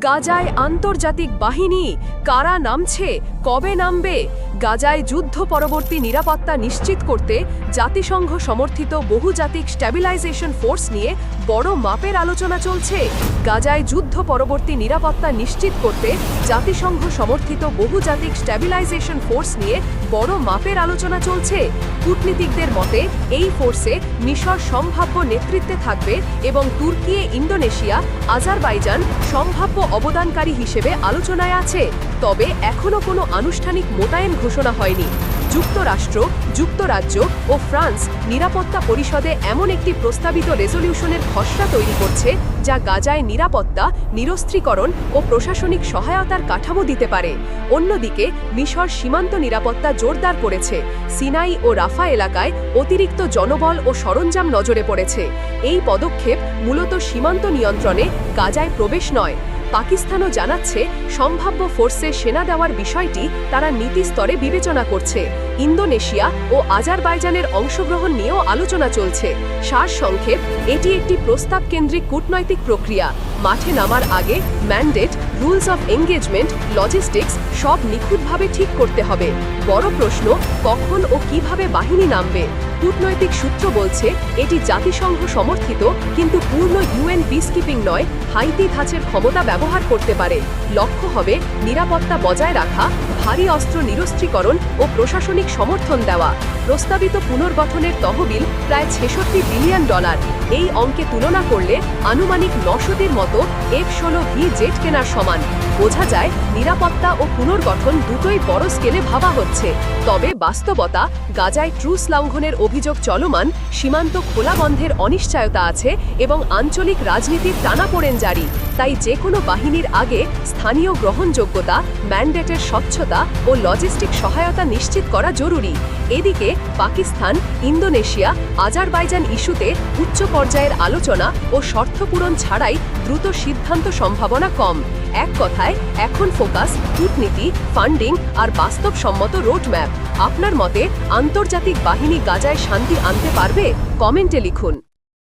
গাজায় আন্তর্জাতিক বাহিনী কারা নামছে কবে নামবে গাজায় যুদ্ধ পরবর্তী নিরাপত্তা নিশ্চিত করতে জাতিসংঘ সমর্থিত বহুজাতিক স্ট্যাবিলাইজেশন ফোর্স নিয়ে বড় মাপের আলোচনা চলছে। গাজায় যুদ্ধ পরবর্তী নিরাপত্তা নিশ্চিত করতে জাতিসংঘ সমর্থিত বহুজাতিক স্ট্যাবিলাইজেশন ফোর্স নিয়ে বড় মাপের আলোচনা চলছে। কূটনীতিকদের মতে, এই ফোর্সে মিশর সম্ভাব্য নেতৃত্বে থাকবে এবং তুর্কি, ইন্দোনেশিয়া, আজারবাইজান সম্ভাব্য অবদানকারী হিসেবে আলোচনায় আছে। তবে এখনও কোনো আনুষ্ঠানিক মোতায়েন ঘোষণা হয়নি। যুক্তরাষ্ট্র, যুক্তরাজ্য ও ফ্রান্স নিরাপত্তা পরিষদে এমন একটি প্রস্তাবিত রেজলিউশনের খসড়া তৈরি করছে যা গাজায় নিরাপত্তা, নিরস্ত্রীকরণ ও প্রশাসনিক সহায়তার কাঠামো দিতে পারে। অন্যদিকে, মিশর সীমান্ত নিরাপত্তা জোরদার করেছে। সিনাই ও রাফা এলাকায় অতিরিক্ত জনবল ও সরঞ্জাম নজরে পড়েছে। এই পদক্ষেপ মূলত সীমান্ত নিয়ন্ত্রণে গাজায় প্রবেশ নয় পাকিস্তানও জানাচ্ছে, সম্ভাব্য ফোর্সে সেনা দেওয়ার বিষয়টি তারা নীতি স্তরে বিবেচনা করছে। ইন্দোনেশিয়া ও আজারবাইজানের অংশগ্রহণ নিয়েও আলোচনা চলছে। সার সারসংক্ষেপ, এটি একটি প্রস্তাব কেন্দ্রিক কূটনৈতিক প্রক্রিয়া। মাঠে নামার আগে mandate, rules of engagement, logistics সব নিখুঁতভাবে ঠিক করতে হবে। বড় প্রশ্ন, কখন ও কীভাবে বাহিনী নামবে? কূটনৈতিক সূত্র বলছে, এটি জাতিসংঘ সমর্থিত, কিন্তু পূর্ণ ইউএন পিসকিপিং নয়, হাইতি ধাঁচের ক্ষমতা ব্যবহার করতে পারে। লক্ষ্য হবে নিরাপত্তা বজায় রাখা, ভারী অস্ত্র নিরস্ত্রীকরণ ও প্রশাসনিক সমর্থন দেওয়া। প্রস্তাবিত পুনর্গঠনের তহবিল প্রায় ছেষট্টি বিলিয়ন ডলার। এই অঙ্কে তুলনা করলে আনুমানিক নশোটির মতো এফ ষোলো ভি জেট কেনার সমান। বোঝা যায় নিরাপত্তা ও পুনর্গঠন দুটোই বড় স্কেলে ভাবা হচ্ছে। তবে বাস্তবতা, গাজায় ট্রুস লঙ্ঘনের অভিযোগ চলমান, সীমান্ত খোলা বন্ধের অনিশ্চয়তা আছে এবং আঞ্চলিক রাজনীতির টানাপোড়েন জারি। তাই যে কোনো বাহিনীর আগে স্থানীয় গ্রহণযোগ্যতা, ম্যান্ডেটের স্বচ্ছতা ও লজিস্টিক সহায়তা নিশ্চিত করা জরুরি। এদিকে পাকিস্তান, ইন্দোনেশিয়া, আজারবাইজান ইস্যুতে উচ্চ পর্যায়ের আলোচনা ও শর্তপূরণ ছাড়াই দ্রুত সিদ্ধান্ত সম্ভাবনা কম। এক কথায়, এখন ফোকাস, কূটনীতি, ফান্ডিং আর বাস্তবসম্মত রোডম্যাপ। আপনার মতে, আন্তর্জাতিক বাহিনী গাজায় শান্তি আনতে পারবে? কমেন্টে লিখুন।